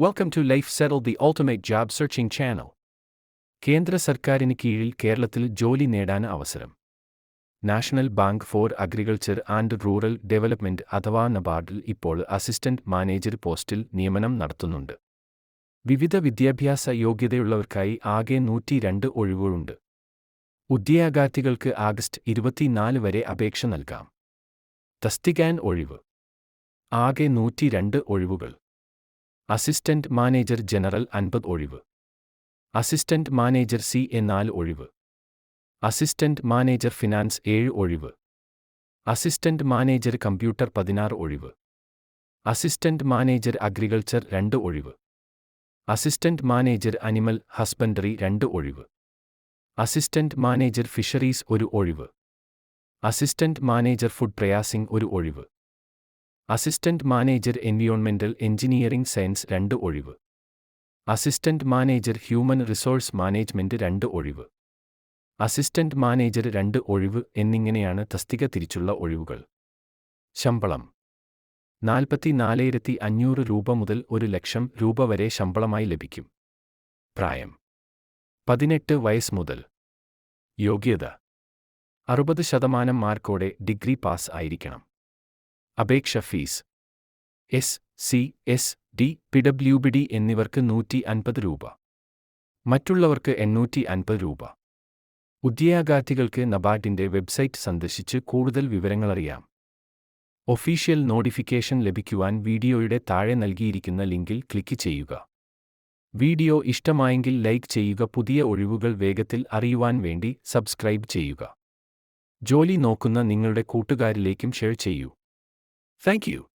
Welcome to Life settle the Ultimate Job Searching Channel. കേന്ദ്ര സർക്കാരിന് കീഴിൽ കേരളത്തിൽ ജോലി നേടാൻ അവസരം. National bank for agriculture and rural development അഥവാ നബാർഡിൽ ഇപ്പോൾ അസിസ്റ്റന്റ് മാനേജർ പോസ്റ്റിൽ നിയമനം നടത്തുന്നുണ്ട്. വിവിധ വിദ്യാഭ്യാസ യോഗ്യതയുള്ളവർക്കായി ആകെ നൂറ്റി രണ്ട് ഒഴിവുകളുണ്ട്. ഉദ്യോഗാർത്ഥികൾക്ക് ആഗസ്റ്റ് ഇരുപത്തിനാല് വരെ അപേക്ഷ നൽകാം. തസ്തികാൻ ഒഴിവ്. ആകെ നൂറ്റി രണ്ട് ഒഴിവുകൾ. അസിസ്റ്റന്റ് മാനേജർ ജനറൽ അൻപത് ഒഴിവ്. അസിസ്റ്റന്റ് മാനേജർ സി എ നാല് ഒഴിവ്. അസിസ്റ്റന്റ് മാനേജർ ഫിനാൻസ് ഏഴ് ഒഴിവ്. അസിസ്റ്റന്റ് മാനേജർ കമ്പ്യൂട്ടർ പതിനാറ് ഒഴിവ്. അസിസ്റ്റന്റ് മാനേജർ അഗ്രികൾച്ചർ രണ്ട് ഒഴിവ്. അസിസ്റ്റന്റ് മാനേജർ അനിമൽ ഹസ്ബൻഡറി രണ്ട് ഒഴിവ്. അസിസ്റ്റന്റ് മാനേജർ ഫിഷറീസ് ഒരു ഒഴിവ്. അസിസ്റ്റന്റ് മാനേജർ ഫുഡ് പ്രയാസിംഗ് ഒരു ഒഴിവ്. അസിസ്റ്റന്റ് മാനേജർ എൻവിയോൺമെന്റൽ എഞ്ചിനീയറിംഗ് സയൻസ് രണ്ട് ഒഴിവ്. Assistant manager human resource management രണ്ട് ഒഴിവ്. അസിസ്റ്റന്റ് മാനേജർ രണ്ട് ഒഴിവ് എന്നിങ്ങനെയാണ് തസ്തിക തിരിച്ചുള്ള ഒഴിവുകൾ. ശമ്പളം. നാൽപ്പത്തിനാലായിരത്തി അഞ്ഞൂറ് രൂപ മുതൽ ഒരു ലക്ഷം രൂപ വരെ ശമ്പളമായി ലഭിക്കും. പ്രായം. പതിനെട്ട് വയസ്സ് മുതൽ. യോഗ്യത. അറുപത് ശതമാനം മാർക്കോടെ ഡിഗ്രി പാസ് ആയിരിക്കണം. അപേക്ഷ fees. S C S T P W B D എന്നിവർക്ക് നൂറ്റി അൻപത് രൂപ. മറ്റുള്ളവർക്ക് എണ്ണൂറ്റി അൻപത് രൂപ. ഉദ്യോഗാർത്ഥികൾക്ക് നബാർഡിന്റെ വെബ്സൈറ്റ് സന്ദർശിച്ച് കൂടുതൽ വിവരങ്ങളറിയാം. ഒഫീഷ്യൽ നോട്ടിഫിക്കേഷൻ ലഭിക്കുവാൻ വീഡിയോയുടെ താഴെ നൽകിയിരിക്കുന്ന ലിങ്കിൽ ക്ലിക്ക് ചെയ്യുക. വീഡിയോ ഇഷ്ടമായെങ്കിൽ ലൈക്ക് ചെയ്യുക പുതിയ ഒഴിവുകൾ വേഗത്തിൽ അറിയുവാൻ വേണ്ടി സബ്സ്ക്രൈബ് ചെയ്യുക. ജോലി നോക്കുന്ന നിങ്ങളുടെ കൂട്ടുകാരിലേക്കും ഷെയർ ചെയ്യൂ. Thank you.